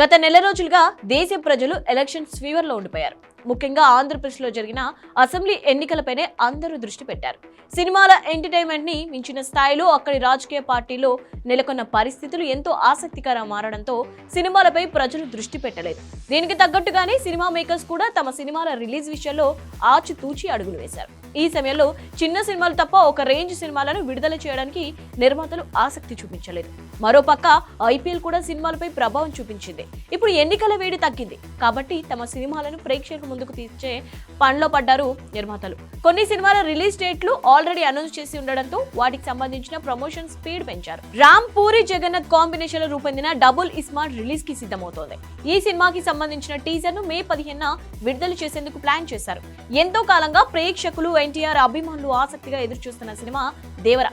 గత నెల రోజులుగా దేశ ప్రజలు ఎలక్షన్స్ ఫీవర్లో ఉండిపోయారు. ముఖ్యంగా ఆంధ్రప్రదేశ్లో జరిగిన అసెంబ్లీ ఎన్నికలపైనే అందరూ దృష్టి పెట్టారు. సినిమాల ఎంటర్టైన్మెంట్ని మించిన స్థాయిలో అక్కడి రాజకీయ పార్టీలో నెలకొన్న పరిస్థితులు ఎంతో ఆసక్తికరంగా మారడంతో సినిమాలపై ప్రజలు దృష్టి పెట్టలేదు. దీనికి తగ్గట్టుగానే సినిమా మేకర్స్ కూడా తమ సినిమాల రిలీజ్ విషయంలో ఆచితూచి అడుగులు వేశారు. ఈ సమయంలో చిన్న సినిమాలు తప్ప ఒక రేంజ్ సినిమాలను విడుదల చేయడానికి నిర్మాతలు ఆసక్తి చూపించలేదు. మరోపక్క ఐపీఎల్ కూడా సినిమాలపై ప్రభావం చూపించింది. ఇప్పుడు ఎన్నికల వేడి తగ్గింది. కాబట్టి తమ సినిమాలను ప్రేక్షకుల ముందుకు తీర్చే పనిలో పడ్డారు నిర్మాతలు. కొన్ని సినిమాల రిలీజ్ డేట్లు ఆల్రెడీ అనౌన్స్ చేసి ఉండడంతో వాటికి సంబంధించిన ప్రమోషన్ స్పీడ్ పెంచారు. రామ్ పూరి జగన్నాథ్ కాంబినేషన్లో రూపొందిన డబుల్ ఇస్మార్ట్ రిలీజ్కి సిద్ధమవుతోంది. ఈ సినిమాకి సంబంధించిన టీజర్ను మే పదిహేన విడుదల చేసేందుకు ప్లాన్ చేశారు. ఎంతో కాలంగా ప్రేక్షకులు ఎన్టీఆర్ అభిమానులు ఆసక్తిగా ఎదురుచూస్తున్న సినిమా దేవర.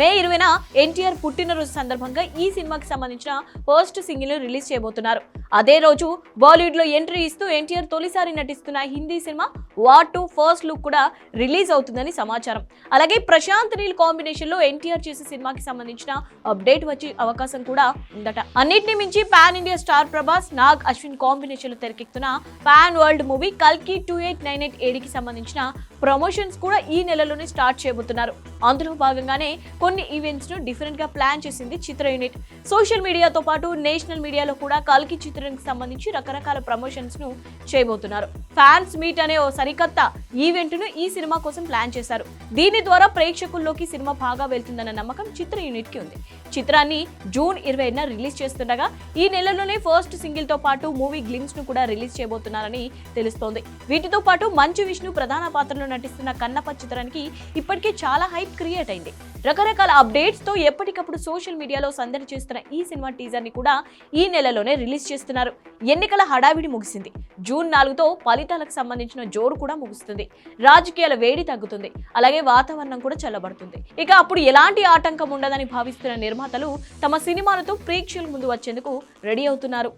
మే ఇరవైన ఎన్టీఆర్ పుట్టినరోజు సందర్భంగా ఈ సినిమాకి సంబంధించిన ఫస్ట్ సింగిల్ రిలీజ్ చేయబోతున్నారు. అదే రోజు బాలీవుడ్లో ఎంట్రీ ఇస్తూ ఎన్టీఆర్ తొలిసారి నటిస్తున్న Hindi cinema War two first look కూడా రిలీజ్ అవుతుందని సమాచారం. అలాగే ప్రశాంత్ నీల్ కాంబినేషన్లో ఎన్టీఆర్ చేసే సినిమాకి సంబంధించిన అప్డేట్ వచ్చే అవకాశం కూడా ఉందట. అన్నిటిని మించి pan India star Prabhas Nag Ashwin కాంబినేషన్లో తెరకెక్కుతున్న పాన్ వరల్డ్ మూవీ కల్కి టూ ఎయిట్ నైన్ ఎయిట్ ఏడికి సంబంధించిన ప్రమోషన్స్ కూడా ఈ నెలలోనే స్టార్ట్ చేయబోతున్నారు. అందులో భాగంగానే కొన్ని ఈవెంట్స్ను డిఫరెంట్గా ప్లాన్ చేసింది చిత్ర యూనిట్. సోషల్ మీడియాతో పాటు నేషనల్ మీడియాలో కూడా కల్కి చిత్రానికి సంబంధించి రకరకాల ప్రమోషన్స్ను చేయబోతున్నారు. ఫ్యాన్స్ మీట్ అనే ఓ సరికొత్త ఈవెంట్ను ఈ సినిమా కోసం ప్లాన్ చేశారు. దీని ద్వారా ప్రేక్షకుల్లోకి సినిమా బాగా వెళ్తుందన్న నమ్మకం చిత్ర యూనిట్కి ఉంది. చిత్రాన్ని జూన్ ఇరవైన రిలీజ్ చేస్తుండగా ఈ నెలలోనే ఫస్ట్ సింగిల్తో పాటు మూవీ గ్లిమ్స్ను కూడా రిలీజ్ చేయబోతున్నారని తెలుస్తోంది. వీటితో పాటు మంచు విష్ణు ప్రధాన పాత్రలో నటిస్తున్న కన్నప్ప చిత్రానికి ఇప్పటికే చాలా హైప్ క్రియేట్ అయింది. రకరకాల అప్డేట్స్తో ఎప్పటికప్పుడు సోషల్ మీడియాలో సందడి చేస్తున్న ఈ సినిమా టీజర్ని కూడా ఈ నెలలోనే రిలీజ్ చేస్తున్నారు. చేస్తున్నారు. ఎన్నికల హడావిడి ముగిసింది. జూన్ నాలుగుతో ఫలితాలకు సంబంధించిన జోరు కూడా ముగుస్తుంది. రాజకీయాల వేడి తగ్గుతుంది. అలాగే వాతావరణం కూడా చల్లబడుతుంది. ఇక అప్పుడు ఎలాంటి ఆటంకం ఉండదని భావిస్తున్న నిర్మాతలు తమ సినిమాలతో ప్రేక్షకుల ముందు వచ్చేందుకు రెడీ అవుతున్నారు.